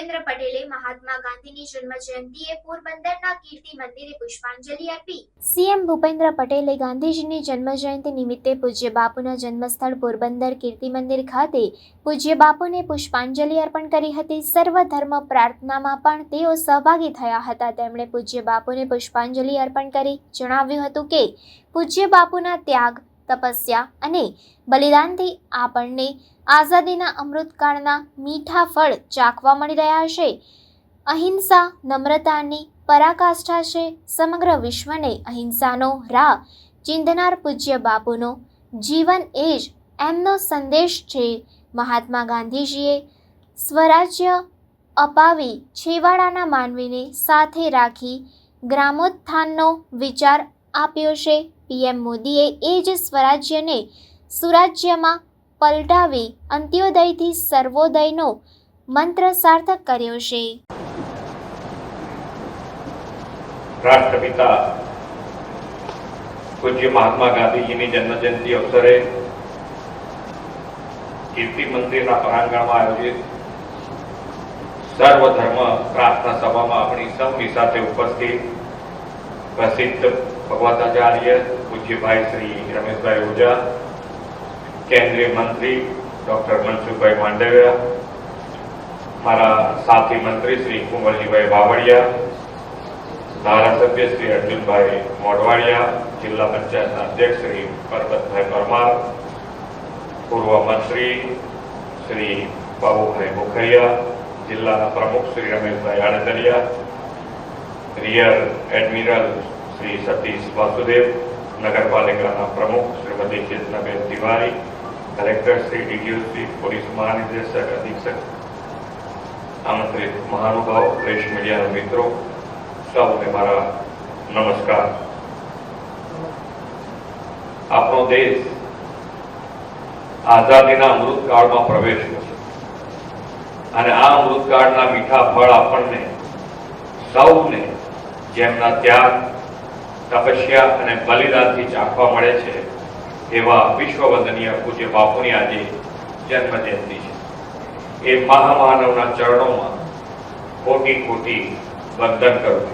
મહાત્મા ગાંધીની જન્મ જયંતિએ પોરબંદરના કીર્તિ મંદિરે પુષ્પાંજલિ અર્પી સીએમ ભૂપેન્દ્ર પટેલે ગાંધીજીની જન્મજયંતિ નિમિત્તે પૂજ્ય બાપુના જન્મસ્થળ પોરબંદર કીર્તિ મંદિર ખાતે પૂજ્ય બાપુને પુષ્પાંજલિ અર્પણ કરી હતી. સર્વધર્મ પ્રાર્થનામાં પણ તેઓ સહભાગી થયા હતા. તેમણે પૂજ્ય બાપુને પુષ્પાંજલિ અર્પણ કરી જણાવ્યું હતું કે, પૂજ્ય બાપુના ત્યાગ તપસ્યા અને બલિદાનથી આપણને આઝાદીના અમૃતકાળના મીઠા ફળ ચાખવા મળી રહ્યા છે. અહિંસા, નમ્રતાની પરાકાષ્ઠા છે સમગ્ર વિશ્વને અહિંસાનો રાહ ચિંધનાર પૂજ્ય બાપુનો જીવન એ જ એમનો સંદેશ છે. મહાત્મા ગાંધીજીએ સ્વરાજ્ય અપાવી છેવાડાના માનવીને સાથે રાખી ગ્રામોત્થાનનો વિચાર આપ્યો છે. પીએમ મોદીએ એ જ સ્વરાજ્યને સુરાજ્યમાં પલટાવી અંત્યોદયથી સર્વોદયનો મંત્ર સાર્થક કર્યો છે. રાષ્ટ્રપિતા પૂજ્ય મહાત્મા ગાંધીજીની જન્મજયંતિ અવસરે કીર્તિ મંદિરના પ્રાંગણમાં આયોજિત સર્વધર્મ પ્રાર્થના સભામાં આપણી સૌની સાથે ઉપસ્થિત પ્રસિદ્ધ ભગવતાચાર્ય પૂજ્યભાઈ શ્રી રમેશભાઈ ઓઝા કેન્દ્રીય મંત્રી ડોક્ટર મનસુખભાઈ માંડવિયા મારા સાથી મંત્રી શ્રી કુંવરજીભાઈ બાવળિયા ધારાસભ્ય શ્રી અર્જુનભાઈ મોઢવાડિયા જિલ્લા પંચાયતના અધ્યક્ષ શ્રી પરબતભાઈ પરમાર પૂર્વ મંત્રી શ્રી બાબુભાઈ મુખૈયા જિલ્લાના પ્રમુખ શ્રી રમેશભાઈ આણંદરિયા રિયર એડમિરલ શ્રી સતીશ વાસુદેવ નગરપાલિકાના પ્રમુખ Shrimati Chetnaben Tiwari collector Shri DDO police મહાનિદેશક અધિક્ષક આમંત્રિત મહાનુભાવ પ્રેસ મીડિયાના મિત્રો, સૌને મારા નમસ્કાર. આપણો દેશ આઝાદીના અમૃતકાળમાં પ્રવેશ્યો છે. અને આ અમૃતકાળના મીઠા ફળ આપણને સૌને જેમના ત્યાગ, તપસ્યા અને બલિદાનથી ચાખવા મળે છે, એવા વિશ્વવંદનીય પૂજ્ય બાપુની આજે જન્મ જયંતિ છે. એ મહામાનવના ચરણોમાં કોટી કોટી વંદન કરું